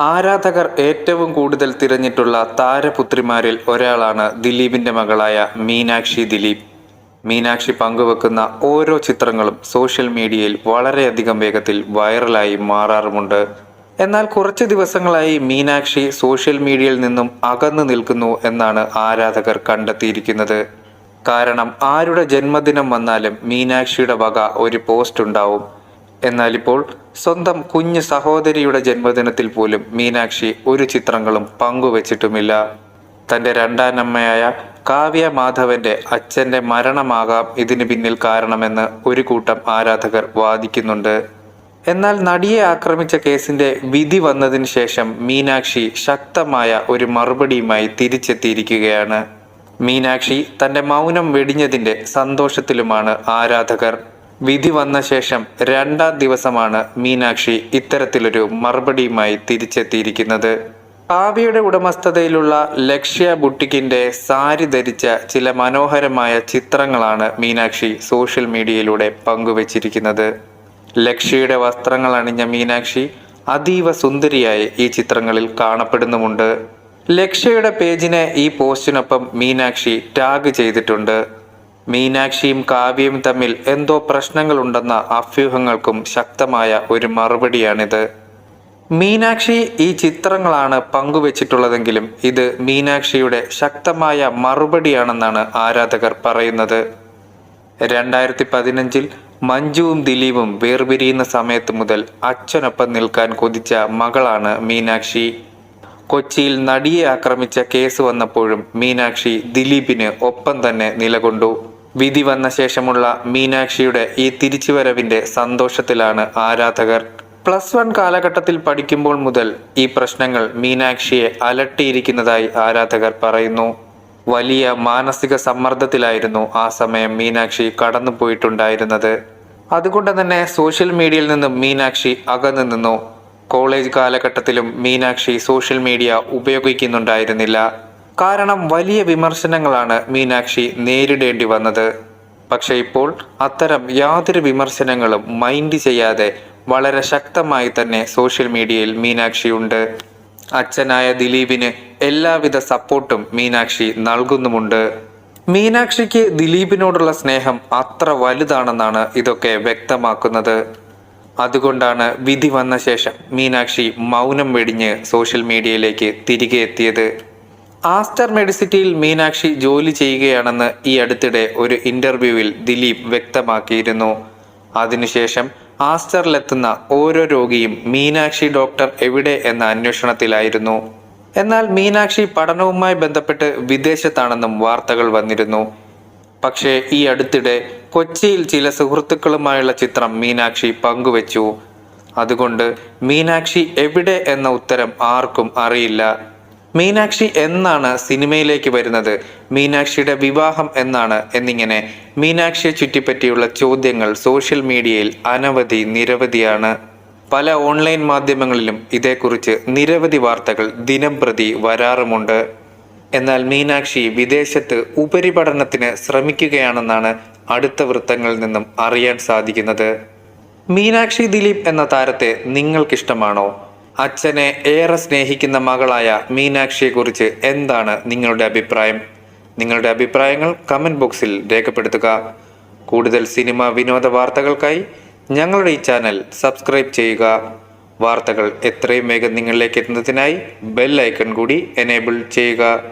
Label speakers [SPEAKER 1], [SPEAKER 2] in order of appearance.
[SPEAKER 1] ആരാധകർ ഏറ്റവും കൂടുതൽ തിരഞ്ഞിട്ടുള്ള താരപുത്രിമാരിൽ ഒരാളാണ് ദിലീപിന്റെ മകളായ മീനാക്ഷി ദിലീപ്. മീനാക്ഷി പങ്കുവെക്കുന്ന ഓരോ ചിത്രങ്ങളും സോഷ്യൽ മീഡിയയിൽ വളരെയധികം വേഗത്തിൽ വൈറലായി മാറാറുമുണ്ട്. എന്നാൽ കുറച്ച് ദിവസങ്ങളായി മീനാക്ഷി സോഷ്യൽ മീഡിയയിൽ നിന്നും അകന്നു നിൽക്കുന്നു എന്നാണ് ആരാധകർ കണ്ടെത്തിയിരിക്കുന്നത്. കാരണം ആരുടെ ജന്മദിനം വന്നാലും മീനാക്ഷിയുടെ വക ഒരു പോസ്റ്റ് ഉണ്ടാവും. എന്നാൽ ഇപ്പോൾ സ്വന്തം കുഞ്ഞു സഹോദരിയുടെ ജന്മദിനത്തിൽ പോലും മീനാക്ഷി ഒരു ചിത്രങ്ങളും പങ്കുവച്ചിട്ടുമില്ല. തന്റെ രണ്ടാനമ്മയായ കാവ്യ മാധവന്റെ അച്ഛന്റെ മരണമാകാം ഇതിന് പിന്നിൽ കാരണമെന്ന് ഒരു കൂട്ടം ആരാധകർ വാദിക്കുന്നുണ്ട്. എന്നാൽ നടിയെ ആക്രമിച്ച കേസിന്റെ വിധി വന്നതിന് ശേഷം മീനാക്ഷി ശക്തമായ ഒരു മറുപടിയുമായി തിരിച്ചെത്തിയിരിക്കുകയാണ്. മീനാക്ഷി തന്റെ മൗനം വെടിഞ്ഞതിന്റെ സന്തോഷത്തിലുമാണ് ആരാധകർ. വിധി വന്ന ശേഷം രണ്ടാം ദിവസമാണ് മീനാക്ഷി ഇത്തരത്തിലൊരു മറുപടിയുമായി തിരിച്ചെത്തിയിരിക്കുന്നത്. കാവ്യയുടെ ഉടമസ്ഥതയിലുള്ള ലക്ഷ്യ ബുട്ടിക്കിന്റെ സാരി ധരിച്ച ചില മനോഹരമായ ചിത്രങ്ങളാണ് മീനാക്ഷി സോഷ്യൽ മീഡിയയിലൂടെ പങ്കുവച്ചിരിക്കുന്നത്. ലക്ഷ്യയുടെ വസ്ത്രങ്ങൾ അണിഞ്ഞ മീനാക്ഷി അതീവ സുന്ദരിയായി ഈ ചിത്രങ്ങളിൽ കാണപ്പെടുന്നുമുണ്ട്. ലക്ഷ്യയുടെ പേജിനെ ഈ പോസ്റ്റിനൊപ്പം മീനാക്ഷി ടാഗ് ചെയ്തിട്ടുണ്ട്. മീനാക്ഷിയും കാവ്യയും തമ്മിൽ എന്തോ പ്രശ്നങ്ങളുണ്ടെന്ന അഭ്യൂഹങ്ങൾക്കും ശക്തമായ ഒരു മറുപടിയാണിത്. മീനാക്ഷി ഈ ചിത്രങ്ങളാണ് പങ്കുവച്ചിട്ടുള്ളതെങ്കിലും ഇത് മീനാക്ഷിയുടെ ശക്തമായ മറുപടിയാണെന്നാണ് ആരാധകർ പറയുന്നത്. രണ്ടായിരത്തി പതിനഞ്ചിൽ മഞ്ജുവും ദിലീപും വേർപിരിയുന്ന സമയത്ത് മുതൽ അച്ഛനൊപ്പം നിൽക്കാൻ കൊതിച്ച മകളാണ് മീനാക്ഷി. കൊച്ചിയിൽ നടിയെ ആക്രമിച്ച കേസ് വന്നപ്പോഴും മീനാക്ഷി ദിലീപിന് ഒപ്പം തന്നെ നിലകൊണ്ടു. വിധി വന്ന ശേഷമുള്ള മീനാക്ഷിയുടെ ഈ തിരിച്ചുവരവിന്റെ സന്തോഷത്തിലാണ് ആരാധകർ. പ്ലസ് വൺ കാലഘട്ടത്തിൽ പഠിക്കുമ്പോൾ മുതൽ ഈ പ്രശ്നങ്ങൾ മീനാക്ഷിയെ അലട്ടിയിരിക്കുന്നതായി ആരാധകർ പറയുന്നു. വലിയ മാനസിക സമ്മർദ്ദത്തിലായിരുന്നു ആ സമയം മീനാക്ഷി കടന്നുപോയിട്ടുണ്ടായിരുന്നത്. അതുകൊണ്ട് തന്നെ സോഷ്യൽ മീഡിയയിൽ നിന്നും മീനാക്ഷി അകന്നു നിന്നു. കോളേജ് കാലഘട്ടത്തിലും മീനാക്ഷി സോഷ്യൽ മീഡിയ ഉപയോഗിക്കുന്നുണ്ടായിരുന്നില്ല. കാരണം വലിയ വിമർശനങ്ങളാണ് മീനാക്ഷി നേരിടേണ്ടി വന്നത്. പക്ഷെ ഇപ്പോൾ അത്തരം യാതൊരു വിമർശനങ്ങളും മൈൻഡ് ചെയ്യാതെ വളരെ ശക്തമായി തന്നെ സോഷ്യൽ മീഡിയയിൽ മീനാക്ഷിയുണ്ട്. അച്ഛനായ ദിലീപിന് എല്ലാവിധ സപ്പോർട്ടും മീനാക്ഷി നൽകുന്നുമുണ്ട്. മീനാക്ഷിക്ക് ദിലീപിനോടുള്ള സ്നേഹം അത്ര വലുതാണെന്നാണ് ഇതൊക്കെ വ്യക്തമാക്കുന്നത്. അതുകൊണ്ടാണ് വിധി വന്ന ശേഷം മീനാക്ഷി മൗനം വെടിഞ്ഞ് സോഷ്യൽ മീഡിയയിലേക്ക് തിരികെ എത്തിയത്. ആസ്റ്റർ മെഡിസിറ്റിയിൽ മീനാക്ഷി ജോലി ചെയ്യുകയാണെന്ന് ഈ അടുത്തിടെ ഒരു ഇന്റർവ്യൂവിൽ ദിലീപ് വ്യക്തമാക്കിയിരുന്നു. അതിനുശേഷം ആസ്റ്ററിലെത്തുന്ന ഓരോ രോഗിയും മീനാക്ഷി ഡോക്ടർ എവിടെ എന്ന അന്വേഷണത്തിലായിരുന്നു. എന്നാൽ മീനാക്ഷി പഠനവുമായി ബന്ധപ്പെട്ട് വിദേശത്താണെന്നും വാർത്തകൾ വന്നിരുന്നു. പക്ഷേ ഈ അടുത്തിടെ കൊച്ചിയിൽ ചില സുഹൃത്തുക്കളുമായുള്ള ചിത്രം മീനാക്ഷി പങ്കുവച്ചു. അതുകൊണ്ട് മീനാക്ഷി എവിടെ എന്ന ഉത്തരം ആർക്കും അറിയില്ല. മീനാക്ഷി എന്നാണ് സിനിമയിലേക്ക് വരുന്നത്. മീനാക്ഷിയുടെ വിവാഹം എന്നാണ് എന്നിങ്ങനെ മീനാക്ഷിയെ ചുറ്റിപ്പറ്റിയുള്ള ചോദ്യങ്ങൾ സോഷ്യൽ മീഡിയയിൽ അനവധി നിരവധിയാണ്. പല ഓൺലൈൻ മാധ്യമങ്ങളിലും ഇതേക്കുറിച്ച് നിരവധി വാർത്തകൾ ദിനംപ്രതി വരാറുമുണ്ട്. എന്നാൽ മീനാക്ഷി വിദേശത്ത് ഉപരിപഠനത്തിന് ശ്രമിക്കുകയാണെന്നാണ് അടുത്ത വൃത്തങ്ങളിൽ നിന്നും അറിയാൻ സാധിക്കുന്നത്. മീനാക്ഷി ദിലീപ് എന്ന താരത്തെ നിങ്ങൾക്കിഷ്ടമാണോ? അച്ഛനെ ഏറെ സ്നേഹിക്കുന്ന മകളായ മീനാക്ഷിയെക്കുറിച്ച് എന്താണ് നിങ്ങളുടെ അഭിപ്രായം? നിങ്ങളുടെ അഭിപ്രായങ്ങൾ കമന്റ് ബോക്സിൽ രേഖപ്പെടുത്തുക. കൂടുതൽ സിനിമ വിനോദ വാർത്തകൾക്കായി ഞങ്ങളുടെ ഈ ചാനൽ സബ്സ്ക്രൈബ് ചെയ്യുക. വാർത്തകൾ എത്രയും വേഗം നിങ്ങളിലേക്ക് എത്തുന്നതിനായി ബെൽ ഐക്കൺ കൂടി എനേബിൾ ചെയ്യുക.